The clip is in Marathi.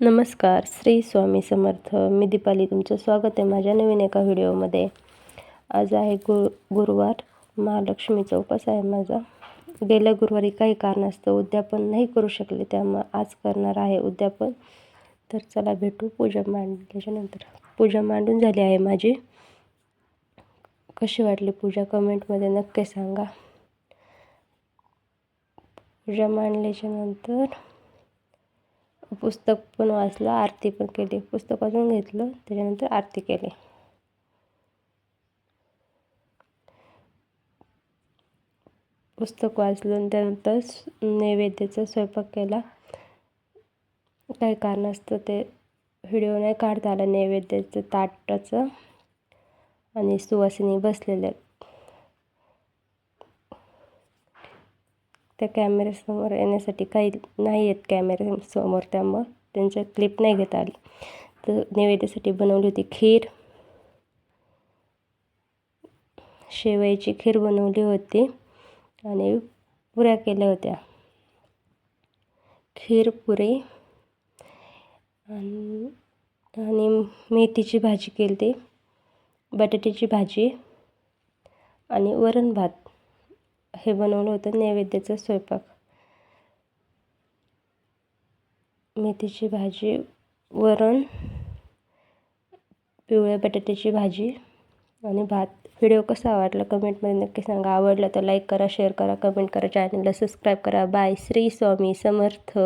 नमस्कार श्री स्वामी समर्थ. मी दीपाली तुमचं स्वागत आहे माझ्या नवीन एका व्हिडिओमध्ये. आज आहे गु गुरुवार महालक्ष्मीचा उपास आहे माझा. गेल्या गुरुवारी काही कारणास्तव उद्यापन नाही करू शकले त्यामुळं आज करणार आहे उद्यापन. तर चला भेटू पूजा मांडल्याच्यानंतर पूजा मांडून झाली आहे माझी. कशी वाटली पूजा? कमेंटमध्ये नक्की सांगा. पूजा मांडल्याच्यानंतर पुस्तक पण वाचलं आरती पण केली. पुस्तक वाचून घेतलं त्याच्यानंतर आरती केली. पुस्तक वाचलं त्यानंतर नैवेद्याचा स्वयंपाक केला. काही कारणास्तव ते व्हिडिओ नाही काढता आला नैवेद्याचं ताटाचं. आणि सुवासिनी बसलेल्या त्या कॅमेऱ्यासमोर येण्यासाठी काही नाही येत कॅमेऱ्यासमोर त्यामुळं त्यांच्या क्लिप नाही घेता आली. तर नैवेद्यासाठी बनवली होती खीर. शेवयाची खीर बनवली होती आणि पुऱ्या केल्या होत्या. खीर पुरी आणि मेथीची भाजी केली होती. बटाट्याची भाजी आणि वरण भात. हे बनवलं होतं नैवेद्याचा स्वयंपाक. मेथीची भाजी वरण पिवळ्या बटाट्याची भाजी आणि भात. व्हिडिओ कसा आवडला कमेंटमध्ये नक्की सांगा. आवडला तर लाईक करा शेअर करा कमेंट करा चॅनलला सबस्क्राईब करा. बाय. श्री स्वामी समर्थ.